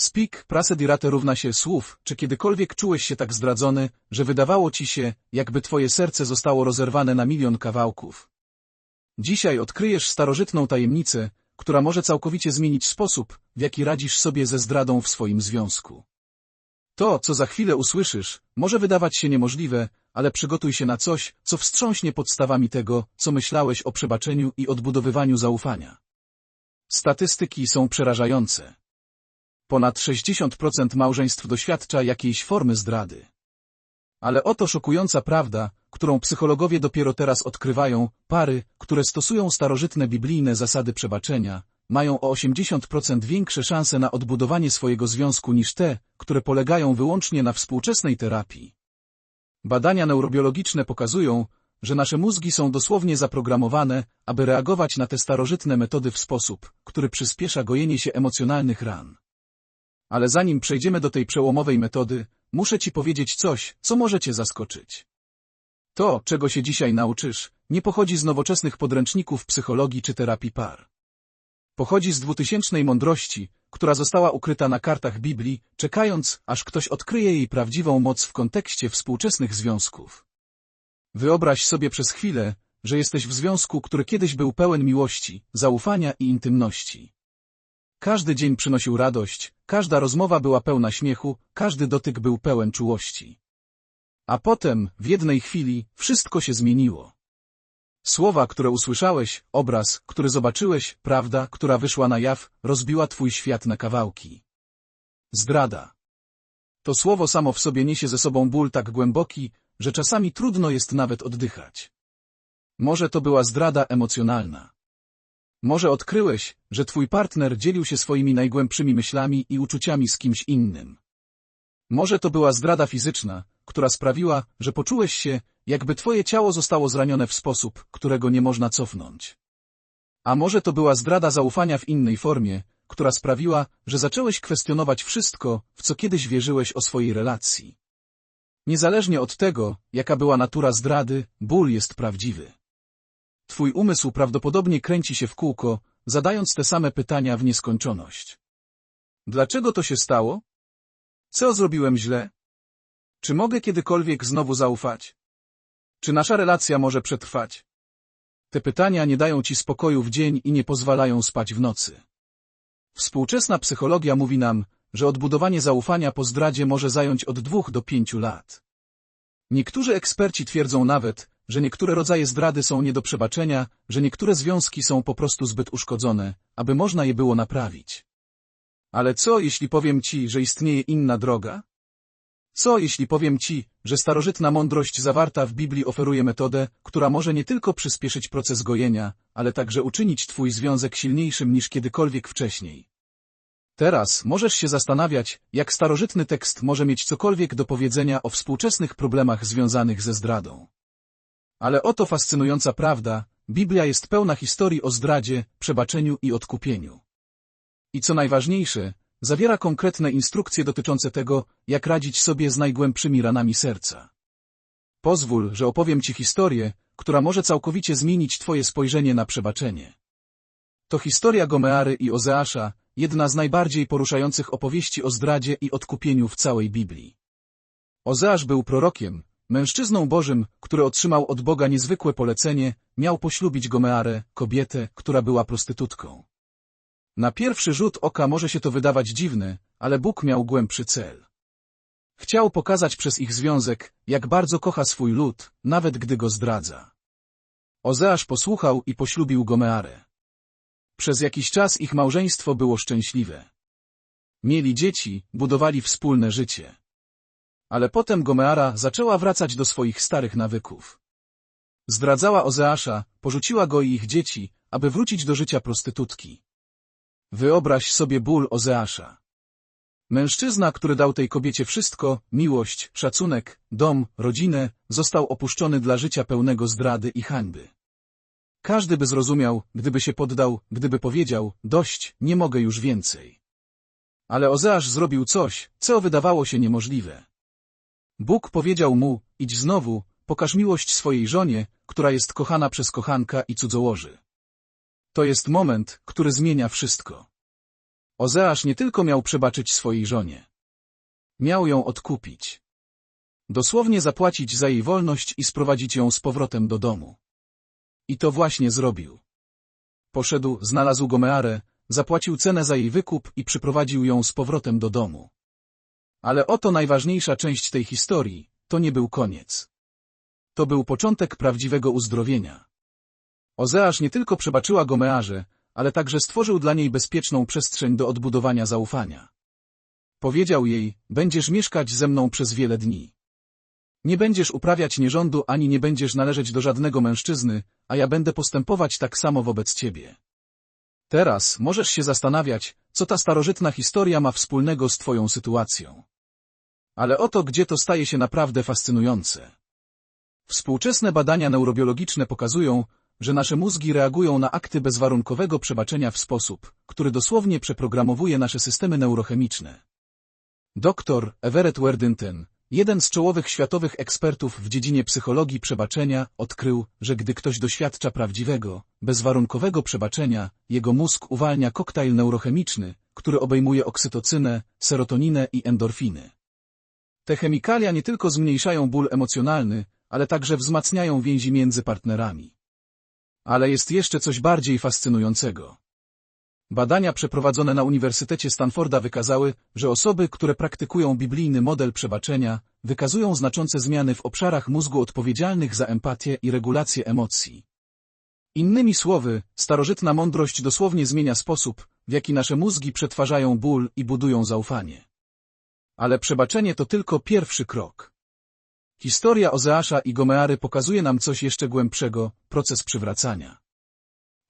Speak, prasedirate równa się słów, czy kiedykolwiek czułeś się tak zdradzony, że wydawało ci się, jakby twoje serce zostało rozerwane na milion kawałków. Dzisiaj odkryjesz starożytną tajemnicę, która może całkowicie zmienić sposób, w jaki radzisz sobie ze zdradą w swoim związku. To, co za chwilę usłyszysz, może wydawać się niemożliwe, ale przygotuj się na coś, co wstrząśnie podstawami tego, co myślałeś o przebaczeniu i odbudowywaniu zaufania. Statystyki są przerażające. Ponad 60% małżeństw doświadcza jakiejś formy zdrady. Ale oto szokująca prawda, którą psychologowie dopiero teraz odkrywają, pary, które stosują starożytne biblijne zasady przebaczenia, mają o 80% większe szanse na odbudowanie swojego związku niż te, które polegają wyłącznie na współczesnej terapii. Badania neurobiologiczne pokazują, że nasze mózgi są dosłownie zaprogramowane, aby reagować na te starożytne metody w sposób, który przyspiesza gojenie się emocjonalnych ran. Ale zanim przejdziemy do tej przełomowej metody, muszę Ci powiedzieć coś, co może Cię zaskoczyć. To, czego się dzisiaj nauczysz, nie pochodzi z nowoczesnych podręczników psychologii czy terapii par. Pochodzi z dwutysięcznej mądrości, która została ukryta na kartach Biblii, czekając, aż ktoś odkryje jej prawdziwą moc w kontekście współczesnych związków. Wyobraź sobie przez chwilę, że jesteś w związku, który kiedyś był pełen miłości, zaufania i intymności. Każdy dzień przynosił radość, każda rozmowa była pełna śmiechu, każdy dotyk był pełen czułości. A potem, w jednej chwili, wszystko się zmieniło. Słowa, które usłyszałeś, obraz, który zobaczyłeś, prawda, która wyszła na jaw, rozbiła twój świat na kawałki. Zdrada. To słowo samo w sobie niesie ze sobą ból tak głęboki, że czasami trudno jest nawet oddychać. Może to była zdrada emocjonalna. Może odkryłeś, że twój partner dzielił się swoimi najgłębszymi myślami i uczuciami z kimś innym. Może to była zdrada fizyczna, która sprawiła, że poczułeś się, jakby twoje ciało zostało zranione w sposób, którego nie można cofnąć. A może to była zdrada zaufania w innej formie, która sprawiła, że zacząłeś kwestionować wszystko, w co kiedyś wierzyłeś o swojej relacji. Niezależnie od tego, jaka była natura zdrady, ból jest prawdziwy. Twój umysł prawdopodobnie kręci się w kółko, zadając te same pytania w nieskończoność. Dlaczego to się stało? Co zrobiłem źle? Czy mogę kiedykolwiek znowu zaufać? Czy nasza relacja może przetrwać? Te pytania nie dają ci spokoju w dzień i nie pozwalają spać w nocy. Współczesna psychologia mówi nam, że odbudowanie zaufania po zdradzie może zająć od dwóch do pięciu lat. Niektórzy eksperci twierdzą nawet, że niektóre rodzaje zdrady są nie do przebaczenia, że niektóre związki są po prostu zbyt uszkodzone, aby można je było naprawić. Ale co, jeśli powiem ci, że istnieje inna droga? Co, jeśli powiem ci, że starożytna mądrość zawarta w Biblii oferuje metodę, która może nie tylko przyspieszyć proces gojenia, ale także uczynić twój związek silniejszym niż kiedykolwiek wcześniej? Teraz możesz się zastanawiać, jak starożytny tekst może mieć cokolwiek do powiedzenia o współczesnych problemach związanych ze zdradą. Ale oto fascynująca prawda, Biblia jest pełna historii o zdradzie, przebaczeniu i odkupieniu. I co najważniejsze, zawiera konkretne instrukcje dotyczące tego, jak radzić sobie z najgłębszymi ranami serca. Pozwól, że opowiem Ci historię, która może całkowicie zmienić Twoje spojrzenie na przebaczenie. To historia Gomeary i Ozeasza, jedna z najbardziej poruszających opowieści o zdradzie i odkupieniu w całej Biblii. Ozeasz był prorokiem, mężczyzną Bożym, który otrzymał od Boga niezwykłe polecenie, miał poślubić Gomearę, kobietę, która była prostytutką. Na pierwszy rzut oka może się to wydawać dziwne, ale Bóg miał głębszy cel. Chciał pokazać przez ich związek, jak bardzo kocha swój lud, nawet gdy go zdradza. Ozeasz posłuchał i poślubił Gomearę. Przez jakiś czas ich małżeństwo było szczęśliwe. Mieli dzieci, budowali wspólne życie. Ale potem Gomeara zaczęła wracać do swoich starych nawyków. Zdradzała Ozeasza, porzuciła go i ich dzieci, aby wrócić do życia prostytutki. Wyobraź sobie ból Ozeasza. Mężczyzna, który dał tej kobiecie wszystko, miłość, szacunek, dom, rodzinę, został opuszczony dla życia pełnego zdrady i hańby. Każdy by zrozumiał, gdyby się poddał, gdyby powiedział, dość, nie mogę już więcej. Ale Ozeasz zrobił coś, co wydawało się niemożliwe. Bóg powiedział mu, idź znowu, pokaż miłość swojej żonie, która jest kochana przez kochanka i cudzołoży. To jest moment, który zmienia wszystko. Ozeasz nie tylko miał przebaczyć swojej żonie. Miał ją odkupić. Dosłownie zapłacić za jej wolność i sprowadzić ją z powrotem do domu. I to właśnie zrobił. Poszedł, znalazł Gomearę, zapłacił cenę za jej wykup i przyprowadził ją z powrotem do domu. Ale oto najważniejsza część tej historii, to nie był koniec. To był początek prawdziwego uzdrowienia. Ozeasz nie tylko przebaczyła Gomearze, ale także stworzył dla niej bezpieczną przestrzeń do odbudowania zaufania. Powiedział jej, będziesz mieszkać ze mną przez wiele dni. Nie będziesz uprawiać nierządu ani nie będziesz należeć do żadnego mężczyzny, a ja będę postępować tak samo wobec ciebie. Teraz możesz się zastanawiać, co ta starożytna historia ma wspólnego z twoją sytuacją. Ale oto gdzie to staje się naprawdę fascynujące. Współczesne badania neurobiologiczne pokazują, że nasze mózgi reagują na akty bezwarunkowego przebaczenia w sposób, który dosłownie przeprogramowuje nasze systemy neurochemiczne. Dr Everett Worthington, jeden z czołowych światowych ekspertów w dziedzinie psychologii przebaczenia, odkrył, że gdy ktoś doświadcza prawdziwego, bezwarunkowego przebaczenia, jego mózg uwalnia koktajl neurochemiczny, który obejmuje oksytocynę, serotoninę i endorfiny. Te chemikalia nie tylko zmniejszają ból emocjonalny, ale także wzmacniają więzi między partnerami. Ale jest jeszcze coś bardziej fascynującego. Badania przeprowadzone na Uniwersytecie Stanforda wykazały, że osoby, które praktykują biblijny model przebaczenia, wykazują znaczące zmiany w obszarach mózgu odpowiedzialnych za empatię i regulację emocji. Innymi słowy, starożytna mądrość dosłownie zmienia sposób, w jaki nasze mózgi przetwarzają ból i budują zaufanie. Ale przebaczenie to tylko pierwszy krok. Historia Ozeasza i Gomeary pokazuje nam coś jeszcze głębszego, proces przywracania.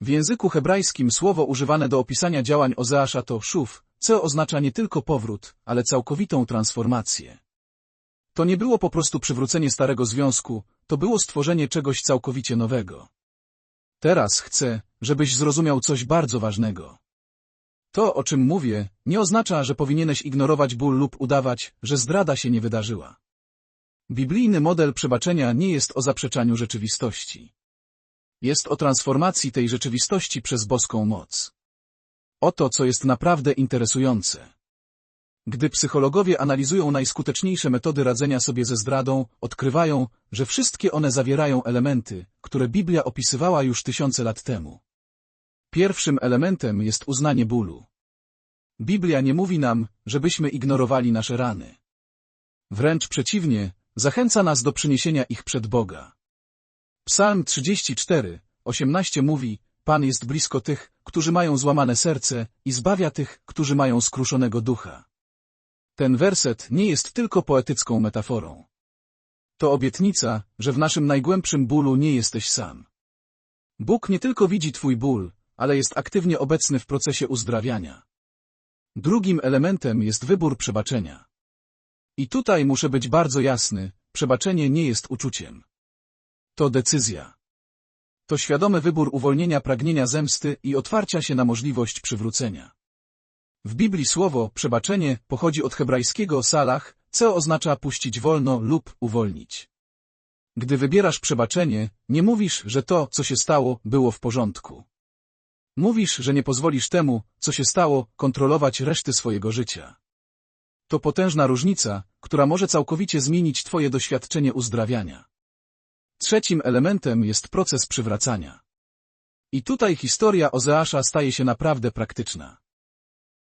W języku hebrajskim słowo używane do opisania działań Ozeasza to szuf, co oznacza nie tylko powrót, ale całkowitą transformację. To nie było po prostu przywrócenie starego związku, to było stworzenie czegoś całkowicie nowego. Teraz chcę, żebyś zrozumiał coś bardzo ważnego. To, o czym mówię, nie oznacza, że powinieneś ignorować ból lub udawać, że zdrada się nie wydarzyła. Biblijny model przebaczenia nie jest o zaprzeczaniu rzeczywistości. Jest o transformacji tej rzeczywistości przez boską moc. Oto, co jest naprawdę interesujące. Gdy psychologowie analizują najskuteczniejsze metody radzenia sobie ze zdradą, odkrywają, że wszystkie one zawierają elementy, które Biblia opisywała już tysiące lat temu. Pierwszym elementem jest uznanie bólu. Biblia nie mówi nam, żebyśmy ignorowali nasze rany. Wręcz przeciwnie, zachęca nas do przyniesienia ich przed Boga. Psalm 34, 18 mówi, Pan jest blisko tych, którzy mają złamane serce i zbawia tych, którzy mają skruszonego ducha. Ten werset nie jest tylko poetycką metaforą. To obietnica, że w naszym najgłębszym bólu nie jesteś sam. Bóg nie tylko widzi Twój ból, ale jest aktywnie obecny w procesie uzdrawiania. Drugim elementem jest wybór przebaczenia. I tutaj muszę być bardzo jasny, przebaczenie nie jest uczuciem. To decyzja. To świadomy wybór uwolnienia pragnienia zemsty i otwarcia się na możliwość przywrócenia. W Biblii słowo przebaczenie pochodzi od hebrajskiego salach, co oznacza puścić wolno lub uwolnić. Gdy wybierasz przebaczenie, nie mówisz, że to, co się stało, było w porządku. Mówisz, że nie pozwolisz temu, co się stało, kontrolować reszty swojego życia. To potężna różnica, która może całkowicie zmienić Twoje doświadczenie uzdrawiania. Trzecim elementem jest proces przywracania. I tutaj historia Ozeasza staje się naprawdę praktyczna.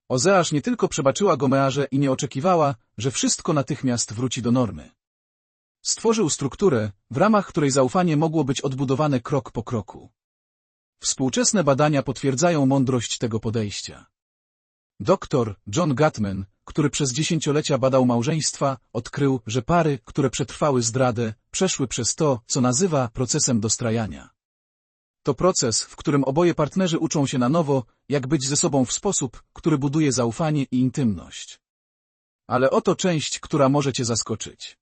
Ozeasz nie tylko przebaczyła Gomearze i nie oczekiwała, że wszystko natychmiast wróci do normy. Stworzył strukturę, w ramach której zaufanie mogło być odbudowane krok po kroku. Współczesne badania potwierdzają mądrość tego podejścia. Doktor John Gatman, który przez dziesięciolecia badał małżeństwa, odkrył, że pary, które przetrwały zdradę, przeszły przez to, co nazywa procesem dostrajania. To proces, w którym oboje partnerzy uczą się na nowo, jak być ze sobą w sposób, który buduje zaufanie i intymność. Ale oto część, która może Cię zaskoczyć.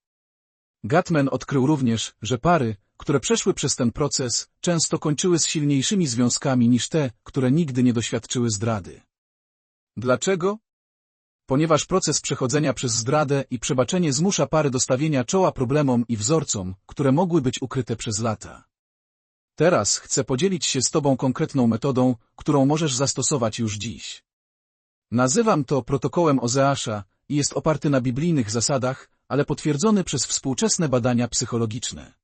Gatman odkrył również, że pary, które przeszły przez ten proces, często kończyły z silniejszymi związkami niż te, które nigdy nie doświadczyły zdrady. Dlaczego? Ponieważ proces przechodzenia przez zdradę i przebaczenie zmusza pary do stawienia czoła problemom i wzorcom, które mogły być ukryte przez lata. Teraz chcę podzielić się z Tobą konkretną metodą, którą możesz zastosować już dziś. Nazywam to protokołem Ozeasza i jest oparty na biblijnych zasadach, ale potwierdzony przez współczesne badania psychologiczne.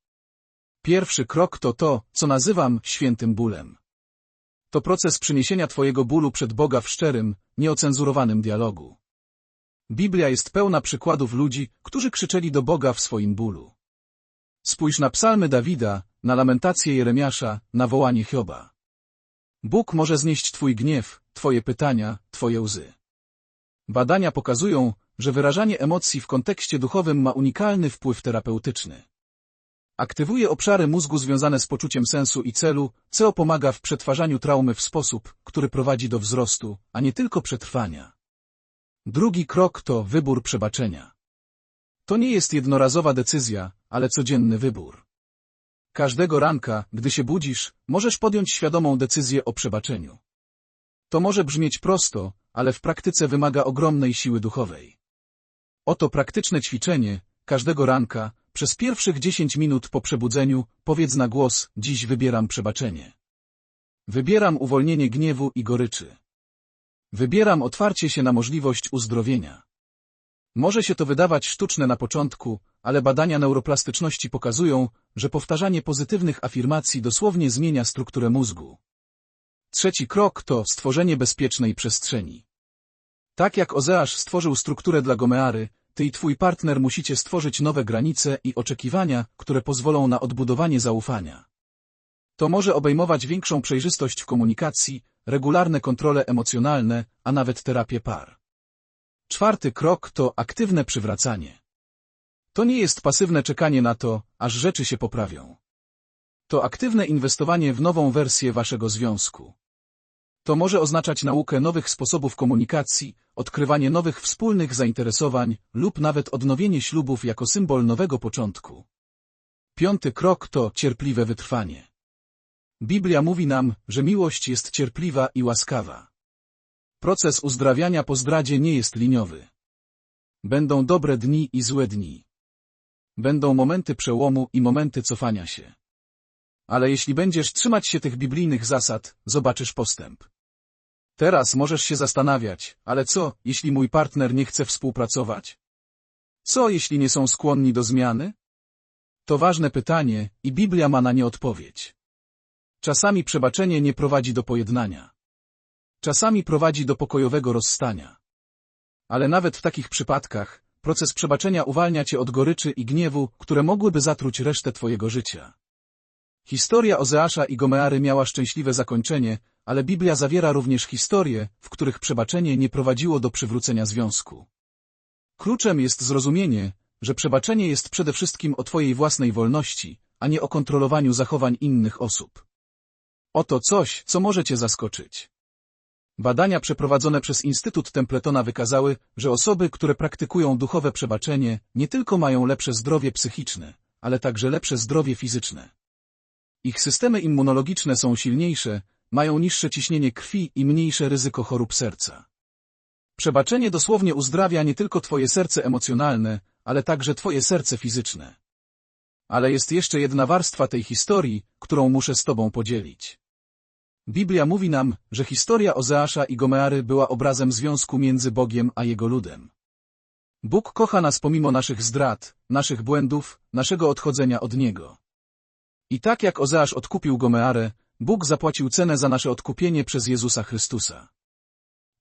Pierwszy krok to to, co nazywam świętym bólem. To proces przyniesienia Twojego bólu przed Boga w szczerym, nieocenzurowanym dialogu. Biblia jest pełna przykładów ludzi, którzy krzyczeli do Boga w swoim bólu. Spójrz na psalmy Dawida, na lamentację Jeremiasza, na wołanie Hioba. Bóg może znieść Twój gniew, Twoje pytania, Twoje łzy. Badania pokazują, że wyrażanie emocji w kontekście duchowym ma unikalny wpływ terapeutyczny. Aktywuje obszary mózgu związane z poczuciem sensu i celu, co pomaga w przetwarzaniu traumy w sposób, który prowadzi do wzrostu, a nie tylko przetrwania. Drugi krok to wybór przebaczenia. To nie jest jednorazowa decyzja, ale codzienny wybór. Każdego ranka, gdy się budzisz, możesz podjąć świadomą decyzję o przebaczeniu. To może brzmieć prosto, ale w praktyce wymaga ogromnej siły duchowej. Oto praktyczne ćwiczenie, każdego ranka, przez pierwszych 10 minut po przebudzeniu, powiedz na głos, dziś wybieram przebaczenie. Wybieram uwolnienie gniewu i goryczy. Wybieram otwarcie się na możliwość uzdrowienia. Może się to wydawać sztuczne na początku, ale badania neuroplastyczności pokazują, że powtarzanie pozytywnych afirmacji dosłownie zmienia strukturę mózgu. Trzeci krok to stworzenie bezpiecznej przestrzeni. Tak jak Ozeasz stworzył strukturę dla Gomeary, ty i twój partner musicie stworzyć nowe granice i oczekiwania, które pozwolą na odbudowanie zaufania. To może obejmować większą przejrzystość w komunikacji, regularne kontrole emocjonalne, a nawet terapię par. Czwarty krok to aktywne przywracanie. To nie jest pasywne czekanie na to, aż rzeczy się poprawią. To aktywne inwestowanie w nową wersję waszego związku. To może oznaczać naukę nowych sposobów komunikacji, odkrywanie nowych wspólnych zainteresowań lub nawet odnowienie ślubów jako symbol nowego początku. Piąty krok to cierpliwe wytrwanie. Biblia mówi nam, że miłość jest cierpliwa i łaskawa. Proces uzdrawiania po zdradzie nie jest liniowy. Będą dobre dni i złe dni. Będą momenty przełomu i momenty cofania się. Ale jeśli będziesz trzymać się tych biblijnych zasad, zobaczysz postęp. Teraz możesz się zastanawiać, ale co, jeśli mój partner nie chce współpracować? Co, jeśli nie są skłonni do zmiany? To ważne pytanie i Biblia ma na nie odpowiedź. Czasami przebaczenie nie prowadzi do pojednania. Czasami prowadzi do pokojowego rozstania. Ale nawet w takich przypadkach, proces przebaczenia uwalnia cię od goryczy i gniewu, które mogłyby zatruć resztę twojego życia. Historia Ozeasza i Gomeary miała szczęśliwe zakończenie, ale Biblia zawiera również historie, w których przebaczenie nie prowadziło do przywrócenia związku. Kluczem jest zrozumienie, że przebaczenie jest przede wszystkim o Twojej własnej wolności, a nie o kontrolowaniu zachowań innych osób. Oto coś, co może Cię zaskoczyć. Badania przeprowadzone przez Instytut Templetona wykazały, że osoby, które praktykują duchowe przebaczenie, nie tylko mają lepsze zdrowie psychiczne, ale także lepsze zdrowie fizyczne. Ich systemy immunologiczne są silniejsze, mają niższe ciśnienie krwi i mniejsze ryzyko chorób serca. Przebaczenie dosłownie uzdrawia nie tylko Twoje serce emocjonalne, ale także Twoje serce fizyczne. Ale jest jeszcze jedna warstwa tej historii, którą muszę z Tobą podzielić. Biblia mówi nam, że historia Ozeasza i Gomeary była obrazem związku między Bogiem a Jego ludem. Bóg kocha nas pomimo naszych zdrad, naszych błędów, naszego odchodzenia od Niego. I tak jak Ozeasz odkupił Gomearę, Bóg zapłacił cenę za nasze odkupienie przez Jezusa Chrystusa.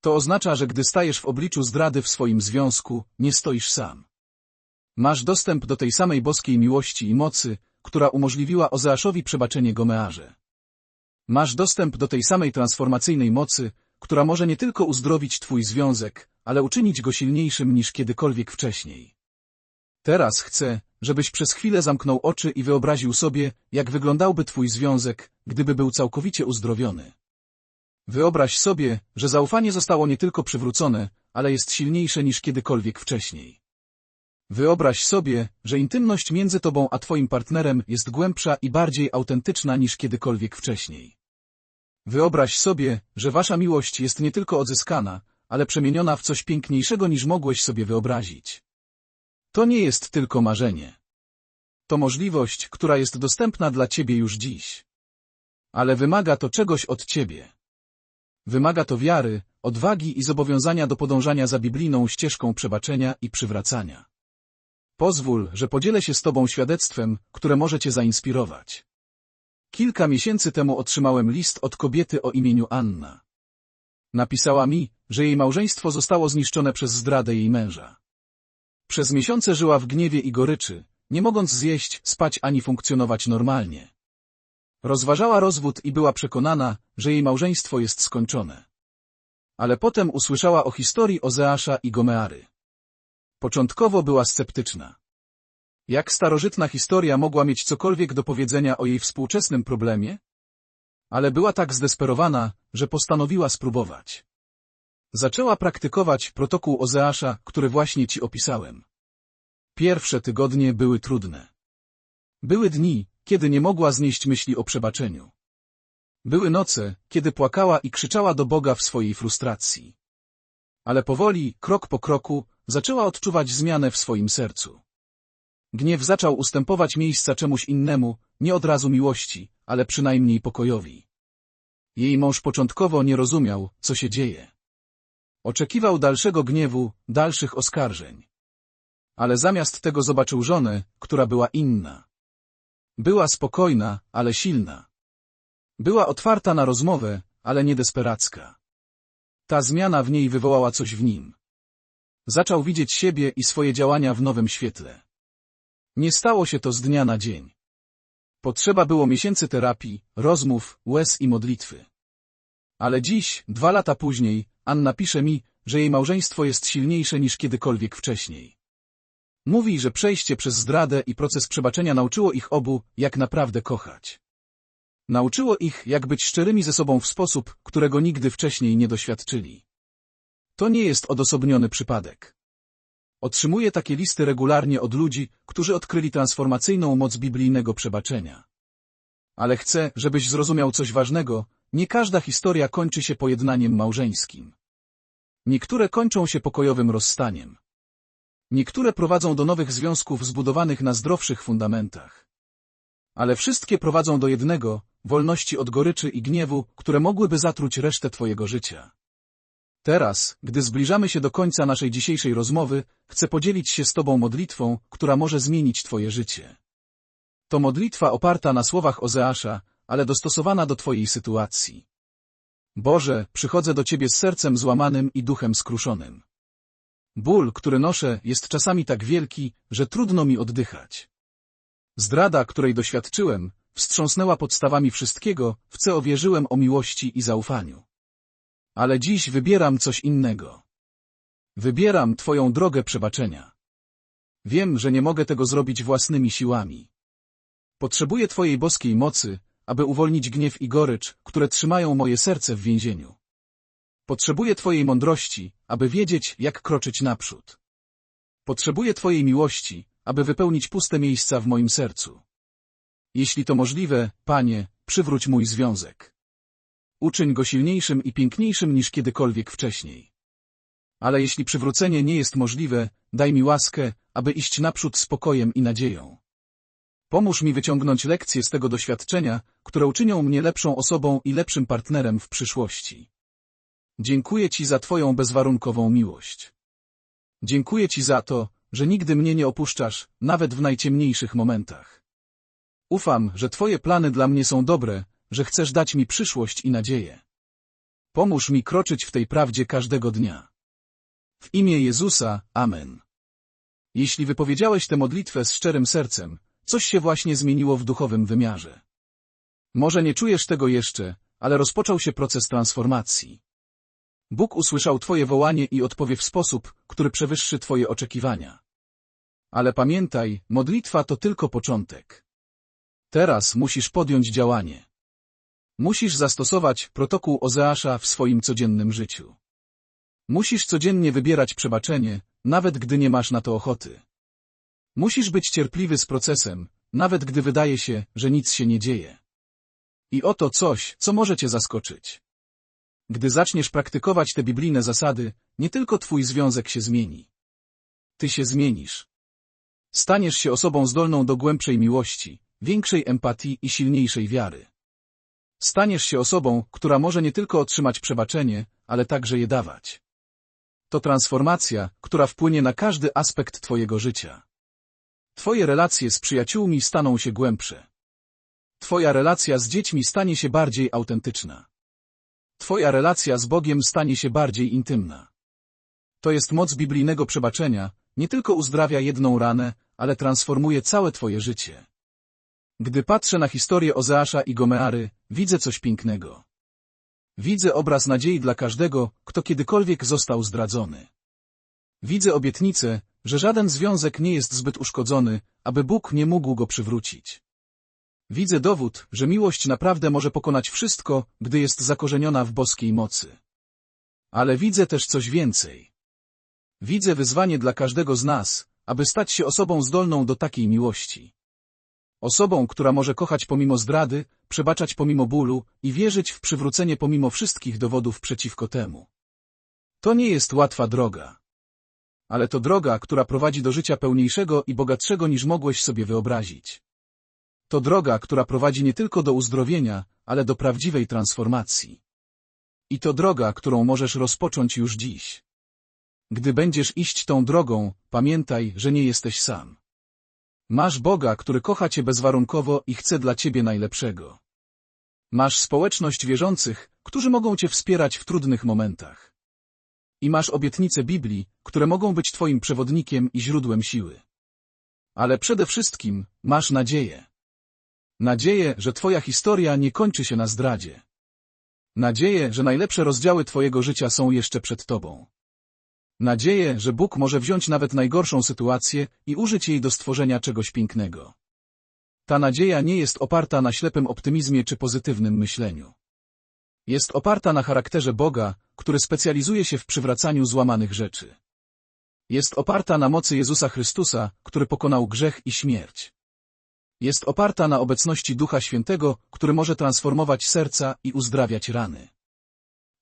To oznacza, że gdy stajesz w obliczu zdrady w swoim związku, nie stoisz sam. Masz dostęp do tej samej boskiej miłości i mocy, która umożliwiła Ozeaszowi przebaczenie Gomearze. Masz dostęp do tej samej transformacyjnej mocy, która może nie tylko uzdrowić Twój związek, ale uczynić go silniejszym niż kiedykolwiek wcześniej. Teraz chcę, żebyś przez chwilę zamknął oczy i wyobraził sobie, jak wyglądałby Twój związek, gdyby był całkowicie uzdrowiony. Wyobraź sobie, że zaufanie zostało nie tylko przywrócone, ale jest silniejsze niż kiedykolwiek wcześniej. Wyobraź sobie, że intymność między Tobą a Twoim partnerem jest głębsza i bardziej autentyczna niż kiedykolwiek wcześniej. Wyobraź sobie, że Wasza miłość jest nie tylko odzyskana, ale przemieniona w coś piękniejszego niż mogłeś sobie wyobrazić. To nie jest tylko marzenie. To możliwość, która jest dostępna dla Ciebie już dziś. Ale wymaga to czegoś od Ciebie. Wymaga to wiary, odwagi i zobowiązania do podążania za biblijną ścieżką przebaczenia i przywracania. Pozwól, że podzielę się z Tobą świadectwem, które może Cię zainspirować. Kilka miesięcy temu otrzymałem list od kobiety o imieniu Anna. Napisała mi, że jej małżeństwo zostało zniszczone przez zdradę jej męża. Przez miesiące żyła w gniewie i goryczy, nie mogąc zjeść, spać ani funkcjonować normalnie. Rozważała rozwód i była przekonana, że jej małżeństwo jest skończone. Ale potem usłyszała o historii Ozeasza i Gomeary. Początkowo była sceptyczna. Jak starożytna historia mogła mieć cokolwiek do powiedzenia o jej współczesnym problemie? Ale była tak zdesperowana, że postanowiła spróbować. Zaczęła praktykować protokół Ozeasza, który właśnie ci opisałem. Pierwsze tygodnie były trudne. Były dni, kiedy nie mogła znieść myśli o przebaczeniu. Były noce, kiedy płakała i krzyczała do Boga w swojej frustracji. Ale powoli, krok po kroku, zaczęła odczuwać zmianę w swoim sercu. Gniew zaczął ustępować miejsca czemuś innemu, nie od razu miłości, ale przynajmniej pokojowi. Jej mąż początkowo nie rozumiał, co się dzieje. Oczekiwał dalszego gniewu, dalszych oskarżeń. Ale zamiast tego zobaczył żonę, która była inna. Była spokojna, ale silna. Była otwarta na rozmowę, ale nie desperacka. Ta zmiana w niej wywołała coś w nim. Zaczął widzieć siebie i swoje działania w nowym świetle. Nie stało się to z dnia na dzień. Potrzeba było miesięcy terapii, rozmów, łez i modlitwy. Ale dziś, dwa lata później, Anna pisze mi, że jej małżeństwo jest silniejsze niż kiedykolwiek wcześniej. Mówi, że przejście przez zdradę i proces przebaczenia nauczyło ich obu, jak naprawdę kochać. Nauczyło ich, jak być szczerymi ze sobą w sposób, którego nigdy wcześniej nie doświadczyli. To nie jest odosobniony przypadek. Otrzymuję takie listy regularnie od ludzi, którzy odkryli transformacyjną moc biblijnego przebaczenia. Ale chcę, żebyś zrozumiał coś ważnego, nie każda historia kończy się pojednaniem małżeńskim. Niektóre kończą się pokojowym rozstaniem. Niektóre prowadzą do nowych związków zbudowanych na zdrowszych fundamentach. Ale wszystkie prowadzą do jednego, wolności od goryczy i gniewu, które mogłyby zatruć resztę Twojego życia. Teraz, gdy zbliżamy się do końca naszej dzisiejszej rozmowy, chcę podzielić się z Tobą modlitwą, która może zmienić Twoje życie. To modlitwa oparta na słowach Ozeasza, ale dostosowana do Twojej sytuacji. Boże, przychodzę do Ciebie z sercem złamanym i duchem skruszonym. Ból, który noszę, jest czasami tak wielki, że trudno mi oddychać. Zdrada, której doświadczyłem, wstrząsnęła podstawami wszystkiego, w co wierzyłem o miłości i zaufaniu. Ale dziś wybieram coś innego. Wybieram Twoją drogę przebaczenia. Wiem, że nie mogę tego zrobić własnymi siłami. Potrzebuję Twojej boskiej mocy, aby uwolnić gniew i gorycz, które trzymają moje serce w więzieniu. Potrzebuję Twojej mądrości, aby wiedzieć, jak kroczyć naprzód. Potrzebuję Twojej miłości, aby wypełnić puste miejsca w moim sercu. Jeśli to możliwe, Panie, przywróć mój związek. Uczyń go silniejszym i piękniejszym niż kiedykolwiek wcześniej. Ale jeśli przywrócenie nie jest możliwe, daj mi łaskę, aby iść naprzód spokojem i nadzieją. Pomóż mi wyciągnąć lekcje z tego doświadczenia, które uczynią mnie lepszą osobą i lepszym partnerem w przyszłości. Dziękuję Ci za Twoją bezwarunkową miłość. Dziękuję Ci za to, że nigdy mnie nie opuszczasz, nawet w najciemniejszych momentach. Ufam, że Twoje plany dla mnie są dobre, że chcesz dać mi przyszłość i nadzieję. Pomóż mi kroczyć w tej prawdzie każdego dnia. W imię Jezusa, Amen. Jeśli wypowiedziałeś tę modlitwę z szczerym sercem, coś się właśnie zmieniło w duchowym wymiarze. Może nie czujesz tego jeszcze, ale rozpoczął się proces transformacji. Bóg usłyszał Twoje wołanie i odpowie w sposób, który przewyższy Twoje oczekiwania. Ale pamiętaj, modlitwa to tylko początek. Teraz musisz podjąć działanie. Musisz zastosować protokół Ozeasza w swoim codziennym życiu. Musisz codziennie wybierać przebaczenie, nawet gdy nie masz na to ochoty. Musisz być cierpliwy z procesem, nawet gdy wydaje się, że nic się nie dzieje. I oto coś, co może cię zaskoczyć. Gdy zaczniesz praktykować te biblijne zasady, nie tylko twój związek się zmieni. Ty się zmienisz. Staniesz się osobą zdolną do głębszej miłości, większej empatii i silniejszej wiary. Staniesz się osobą, która może nie tylko otrzymać przebaczenie, ale także je dawać. To transformacja, która wpłynie na każdy aspekt Twojego życia. Twoje relacje z przyjaciółmi staną się głębsze. Twoja relacja z dziećmi stanie się bardziej autentyczna. Twoja relacja z Bogiem stanie się bardziej intymna. To jest moc biblijnego przebaczenia, nie tylko uzdrawia jedną ranę, ale transformuje całe Twoje życie. Gdy patrzę na historię Ozeasza i Gomeary, widzę coś pięknego. Widzę obraz nadziei dla każdego, kto kiedykolwiek został zdradzony. Widzę obietnicę, że żaden związek nie jest zbyt uszkodzony, aby Bóg nie mógł go przywrócić. Widzę dowód, że miłość naprawdę może pokonać wszystko, gdy jest zakorzeniona w boskiej mocy. Ale widzę też coś więcej. Widzę wyzwanie dla każdego z nas, aby stać się osobą zdolną do takiej miłości. Osobą, która może kochać pomimo zdrady, przebaczać pomimo bólu i wierzyć w przywrócenie pomimo wszystkich dowodów przeciwko temu. To nie jest łatwa droga. Ale to droga, która prowadzi do życia pełniejszego i bogatszego niż mogłeś sobie wyobrazić. To droga, która prowadzi nie tylko do uzdrowienia, ale do prawdziwej transformacji. I to droga, którą możesz rozpocząć już dziś. Gdy będziesz iść tą drogą, pamiętaj, że nie jesteś sam. Masz Boga, który kocha Cię bezwarunkowo i chce dla Ciebie najlepszego. Masz społeczność wierzących, którzy mogą Cię wspierać w trudnych momentach. I masz obietnice Biblii, które mogą być Twoim przewodnikiem i źródłem siły. Ale przede wszystkim masz nadzieję. Nadzieję, że Twoja historia nie kończy się na zdradzie. Nadzieję, że najlepsze rozdziały Twojego życia są jeszcze przed Tobą. Nadzieję, że Bóg może wziąć nawet najgorszą sytuację i użyć jej do stworzenia czegoś pięknego. Ta nadzieja nie jest oparta na ślepym optymizmie czy pozytywnym myśleniu. Jest oparta na charakterze Boga, który specjalizuje się w przywracaniu złamanych rzeczy. Jest oparta na mocy Jezusa Chrystusa, który pokonał grzech i śmierć. Jest oparta na obecności Ducha Świętego, który może transformować serca i uzdrawiać rany.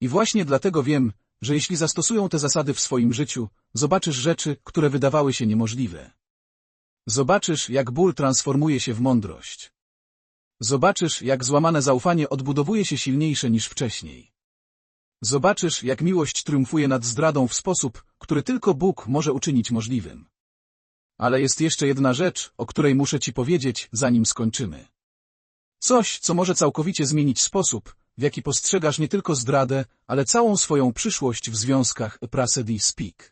I właśnie dlatego wiem, że jeśli zastosują te zasady w swoim życiu, zobaczysz rzeczy, które wydawały się niemożliwe. Zobaczysz, jak ból transformuje się w mądrość. Zobaczysz, jak złamane zaufanie odbudowuje się silniejsze niż wcześniej. Zobaczysz, jak miłość triumfuje nad zdradą w sposób, który tylko Bóg może uczynić możliwym. Ale jest jeszcze jedna rzecz, o której muszę Ci powiedzieć, zanim skończymy. Coś, co może całkowicie zmienić sposób, w jaki postrzegasz nie tylko zdradę, ale całą swoją przyszłość w związkach Prasedi Speak.